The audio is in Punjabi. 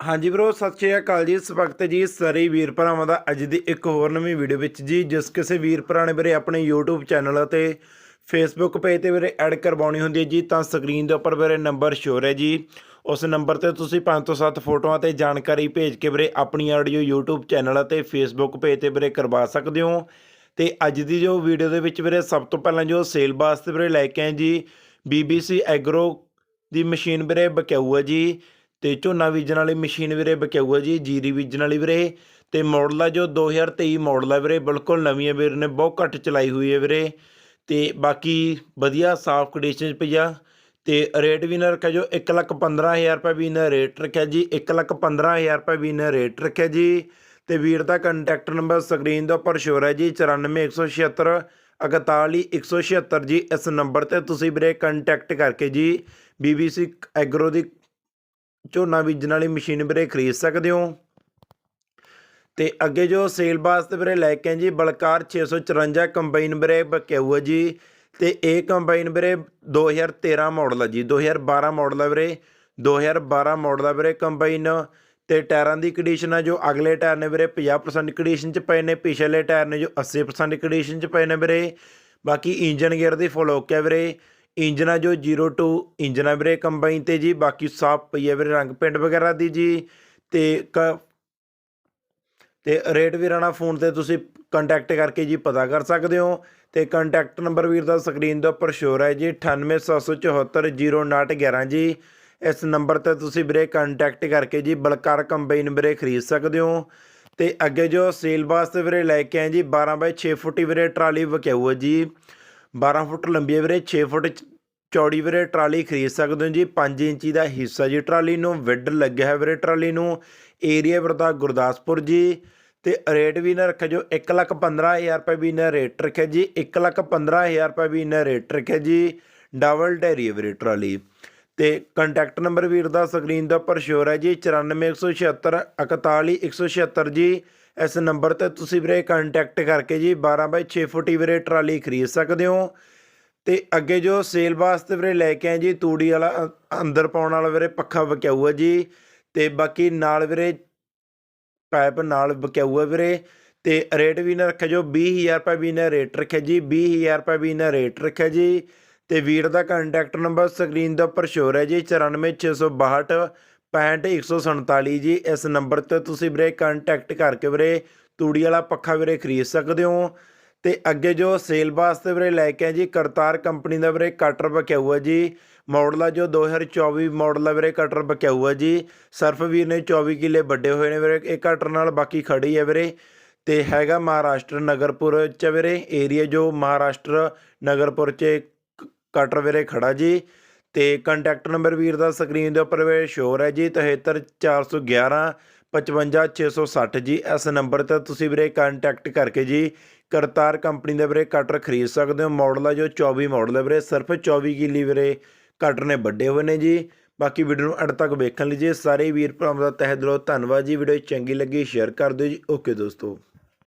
ਹਾਂਜੀ ਬ్రో ਸਤਿ ਸ਼੍ਰੀ ਅਕਾਲ ਜੀ। ਸਵਾਗਤ ਹੈ ਜੀ ਸਾਰੇ ਵੀਰ ਭਰਾਵਾਂ ਦਾ ਅੱਜ ਦੀ ਇੱਕ ਹੋਰ ਨਵੀਂ ਵੀਡੀਓ ਵਿੱਚ ਜੀ, ਜਿਸ ਕਿਸੇ ਵੀਰ ਭਰਾ ਨੇ ਵੀਰੇ ਆਪਣੇ YouTube ਚੈਨਲ ਅਤੇ Facebook ਪੇਜ ਤੇ ਵੀਰੇ ਐਡ ਕਰਵਾਉਣੀ ਹੁੰਦੀ ਹੈ ਜੀ, ਤਾਂ ਸਕਰੀਨ ਦੇ ਉੱਪਰ ਮੇਰੇ ਨੰਬਰ ਸ਼ੋਰ ਹੈ ਜੀ। ਉਸ ਨੰਬਰ ਤੇ ਤੁਸੀਂ 5 ਤੋਂ 7 ਫੋਟੋਆਂ ਤੇ ਜਾਣਕਾਰੀ ਭੇਜ ਕੇ ਵੀਰੇ ਆਪਣੀ ਆਡੀਓ YouTube ਚੈਨਲ ਅਤੇ Facebook ਪੇਜ ਤੇ ਵੀਰੇ ਕਰਵਾ ਸਕਦੇ ਹੋ। ਤੇ ਅੱਜ ਦੀ ਜੋ ਵੀਡੀਓ ਦੇ ਵਿੱਚ ਵੀਰੇ ਸਭ ਤੋਂ ਪਹਿਲਾਂ ਜੋ ਸੇਲ ਵਾਸਤੇ ਵੀਰੇ ਲੈ ਕੇ ਆਏ ਜੀ BBC ਐਗਰੋ ਦੀ ਮਸ਼ੀਨ ਵੀਰੇ ਬਕਾਊ ਹੈ ਜੀ। ਤੇ ਝੋਨਾ ਬੀਜਣ ਵਾਲੀ ਮਸ਼ੀਨ ਵੀਰੇ ਬਕਾਊ ਹੈ ਜੀ, ਜੀਰੀ ਬੀਜਣ ਵਾਲੀ ਵੀਰੇ। ਤੇ ਮਾਡਲ ਆ ਜੋ 2023 ਮਾਡਲ ਆ ਵੀਰੇ, ਬਿਲਕੁਲ ਨਵੀਂ ਹੈ ਵੀਰ ਨੇ, ਬਹੁਤ ਘੱਟ ਚਲਾਈ ਹੋਈ ਹੈ ਵੀਰੇ। ਤੇ ਬਾਕੀ ਵਧੀਆ ਸਾਫ਼ ਕੰਡੀਸ਼ਨ 'ਚ ਪਈ ਆ। ਤੇ ਰੇਟ ਵੀ ਨਾ ਰੱਖਿਆ ਜੋ 115000 ਰੁਪਏ ਵੀ ਨਾ ਰੇਟ ਰੱਖਿਆ ਜੀ 115000 ਰੁਪਏ ਵੀ ਨਾ ਰੇਟ ਰੱਖਿਆ ਜੀ। ਤੇ ਵੀਰ ਦਾ ਕੰਟੈਕਟ ਨੰਬਰ ਸਕਰੀਨ ਦੇ ਉੱਪਰ ਸ਼ੋਰ ਹੈ ਜੀ 94176 41176 ਜੀ, ਇਸ ਨੰਬਰ ਤੇ ਤੁਸੀਂ ਵੀਰੇ ਕੰਟੈਕਟ ਕਰਕੇ ਜੀ BBC ਐਗਰੋ ਦੀ ਝੋਨਾ ਬੀਜਣ ਵਾਲੀ ਮਸ਼ੀਨ ਵੀਰੇ ਖਰੀਦ ਸਕਦੇ ਹੋ? ਤੇ ਅੱਗੇ ਜੋ ਸੇਲ ਵਾਸਤੇ ਵੀਰੇ ਲੈ ਕੇ ਆਏ ਜੀ, ਬਲਕਾਰ 654 ਕੰਬਾਈਨ ਵੀਰੇ ਬਕਿਆਊ ਹੈ ਜੀ। ਤੇ ਇਹ ਕੰਬਾਈਨ ਵੀਰੇ 2013 ਮਾਡਲ ਹੈ ਜੀ 2012 ਮਾਡਲ ਹੈ ਵੀਰੇ 2012 ਮਾਡਲ ਹੈ ਵੀਰੇ ਕੰਬਾਈਨ। ਤੇ ਟਾਇਰਾਂ ਦੀ ਕੰਡੀਸ਼ਨ ਹੈ ਜੋ ਅਗਲੇ ਟਾਇਰ ਨੇ ਵੀਰੇ 50% ਕੰਡੀਸ਼ਨ ਚ ਪਏ ਨੇ, ਪਿਛਲੇ ਟਾਇਰ ਨੇ ਜੋ 80% ਕੰਡੀਸ਼ਨ ਚ ਪਏ ਨੇ ਵੀਰੇ। ਬਾਕੀ ਇੰਜਨ ਗੇਅਰ ਦੀ ਫੁੱਲ ਓਕੇ ਵੀਰੇ। ਇੰਜਨ ਜੋ 02 ਇੰਜਨ ਆ ਵੀਰੇ ਕੰਬਾਈਨ ਤੇ ਜੀ, ਬਾਕੀ ਸਾਫ਼ ਪਈ ਹੈ ਵੀਰੇ ਰੰਗ ਪਿੰਡ ਵਗੈਰਾ ਦੀ ਜੀ ਤੇ ਕ- ਤੇ ਰੇਟ ਵੀਰਾਂ ਨਾਲ ਫੋਨ ਤੇ ਤੁਸੀਂ ਕੰਟੈਕਟ ਕਰਕੇ ਜੀ ਪਤਾ ਕਰ ਸਕਦੇ ਹੋ ਤੇ ਕੰਟੈਕਟ ਨੰਬਰ ਵੀਰ ਦਾ ਸਕਰੀਨ ਦੇ ਉੱਪਰ ਸ਼ੋਰ ਹੈ ਜੀ 9877400911 ਜੀ। ਇਸ ਨੰਬਰ ਤੇ ਤੁਸੀਂ ਵੀਰੇ ਕੰਟੈਕਟ ਕਰਕੇ ਜੀ ਬਲਕਾਰ ਕੰਬਾਈਨ ਵੀਰੇ ਖਰੀਦ ਸਕਦੇ ਹੋ ਤੇ ਅੱਗੇ ਜੋ ਸੇਲ ਵਾਸਤੇ ਵੀਰੇ ਲੈ ਕੇ ਆਏ ਜੀ 12 ਬਾਈ 6 ਫੁੱਟੀ ਵੀਰੇ ਟਰਾਲੀ ਵਕਿਆਊ ਹੈ ਜੀ। 12 ਫੁੱਟ ਲੰਬੀ ਹੈ ਵੀਰੇ 6 ਫੁੱਟ ਚੌੜੀ ਵੀਰੇ ਟਰਾਲੀ ਖਰੀਦ ਸਕਦੇ ਹੋ ਜੀ। 5 ਇੰਚੀ ਦਾ ਹਿੱਸਾ ਜੀ ਟਰਾਲੀ ਨੂੰ, ਵਿੱਡ ਲੱਗਿਆ ਹੈ ਵੀਰੇ ਟਰਾਲੀ ਨੂੰ। ਏਰੀਆ ਵਰਦਾ ਗੁਰਦਾਸਪੁਰ ਜੀ। ਤੇ ਰੇਟ ਵੀ ਨਾ ਰੱਖਿਆ ਜੋ 115000 ਰੁਪਏ ਵੀ ਨਾ ਰੇਟ ਰੱਖਿਆ ਜੀ। 115000 ਰੁਪਏ ਵੀ ਨਾ ਰੇਟ ਰੱਖਿਆ ਜੀ। ਡਬਲ ਡੈਰੀ ਹੈ ਵੀਰੇ ਟਰਾਲੀ। ਤੇ ਕੰਟੈਕਟ ਨੰਬਰ ਵੀਰ ਦਾ ਸਕਰੀਨ ਦੇ ਉੱਪਰ ਸ਼ੋਰ ਹੈ ਜੀ 94176 41176 ਜੀ। ਇਸ ਨੰਬਰ ਤੇ ਤੁਸੀਂ ਵੀਰੇ ਕੰਟੈਕਟ ਕਰਕੇ ਜੀ 12 ਬਾਈ 6 ਫੁੱਟੀ ਵੀਰੇ ਟਰਾਲੀ ਖਰੀਦ ਸਕਦੇ ਹੋ। ਤੇ ਅੱਗੇ ਜੋ ਸੇਲ ਵਾਸਤੇ ਵੀਰੇ ਲੈ ਕੇ ਆਏ ਜੀ, ਤੂੜੀ ਵਾਲਾ ਅ- ਅੰਦਰ ਪਾਉਣ ਵਾਲਾ ਵੀਰੇ ਪੱਖਾ ਵਕਿਆਊ ਹੈ ਜੀ। ਤੇ ਬਾਕੀ ਨਾਲ ਵੀਰੇ ਪਾਈਪ ਨਾਲ ਵਕਿਆਊ ਹੈ ਵੀਰੇ। ਤੇ ਰੇਟ ਵੀ ਨਾ ਰੱਖਿਆ ਜੋ 20000 ਰੁਪਏ ਵੀ ਨਾ ਰੇਟ ਰੱਖਿਆ ਜੀ 20000 ਰੁਪਏ ਵੀ ਨਾ ਰੇਟ ਰੱਖਿਆ ਜੀ। ਤੇ ਵੀਰ ਦਾ ਕੰਟੈਕਟ ਨੰਬਰ ਸਕਰੀਨ ਦੇ ਉੱਪਰ ਸ਼ੋਰ ਹੈ ਜੀ 94662 65147 ਜੀ। ਇਸ ਨੰਬਰ ਤੇ ਤੁਸੀਂ ਵੀਰੇ ਕੰਟੈਕਟ ਕਰਕੇ ਵੀਰੇ ਤੂੜੀ ਵਾਲਾ ਪੱਖਾ ਵੀਰੇ ਖਰੀਦ ਸਕਦੇ ਹੋ। ਤੇ ਅੱਗੇ ਜੋ ਸੇਲ ਵਾਸਤੇ ਵੀਰੇ ਲੈ ਕੇ ਆ ਜੀ, ਕਰਤਾਰ ਕੰਪਨੀ ਦਾ ਵੀਰੇ ਕਟਰ ਬਕਿਆਊ ਹੈ ਜੀ। ਮਾਡਲ ਆ ਜੋ 2024 ਮਾਡਲ ਦਾ ਵੀਰੇ ਕਟਰ ਬਕਿਆਊ ਹੈ ਜੀ। ਸਰਫ ਵੀਰ ਨੇ 24 ਕਿੱਲੇ ਵੱਡੇ ਹੋਏ ਨੇ ਵੀਰੇ, ਇਹ ਕਟਰ ਨਾਲ ਬਾਕੀ ਖੜੀ ਹੈ ਵੀਰੇ। ਤੇ ਹੈਗਾ ਮਹਾਰਾਸ਼ਟਰ ਨਗਰਪੁਰ ਚ ਵੀਰੇ ਏਰੀਆ ਜੋ ਮਹਾਰਾਸ਼ਟਰ ਨਗਰਪੁਰ ਚ ਕਟਰ ਵੇਰੇ ਖੜਾ ਜੀ ਤੇ ਕੰਟੈਕਟ ਨੰਬਰ ਵੀਰ ਦਾ ਸਕਰੀਨ ਦੇ ਉੱਪਰ ਵੇ ਸ਼ੋਰ ਹੈ ਜੀ 73411 55660 ਜੀ। ਇਸ ਨੰਬਰ ਤੇ ਤੁਸੀਂ ਵੀਰੇ ਕੰਟੈਕਟ ਕਰਕੇ ਜੀ ਕਰਤਾਰ ਕੰਪਨੀ ਦੇ ਵੀਰੇ ਕਟਰ ਖਰੀਦ ਸਕਦੇ ਹੋ। ਮਾਡਲ ਆ ਜੋ 24 ਮਾਡਲ ਹੈ ਵੀਰੇ, ਸਿਰਫ 24 ਕਿੱਲੀ ਵੀਰੇ ਕਟਰ ਨੇ ਵੱਡੇ ਹੋਏ ਨੇ ਜੀ। ਬਾਕੀ ਵੀਡੀਓ ਨੂੰ ਅੰਤ ਤੱਕ ਵੇਖਣ ਲਈ ਜੀ। ਸਾਰੇ ਵੀਰ ਭਰਾਵਾਂ ਦਾ ਤਹਿ ਦਿਲੋਂ ਧੰਨਵਾਦ ਜੀ। ਵੀਡੀਓ ਚੰਗੀ ਲੱਗੀ, ਸ਼ੇਅਰ ਕਰ ਦਿਓ ਜੀ। ਓਕੇ ਦੋਸਤੋ।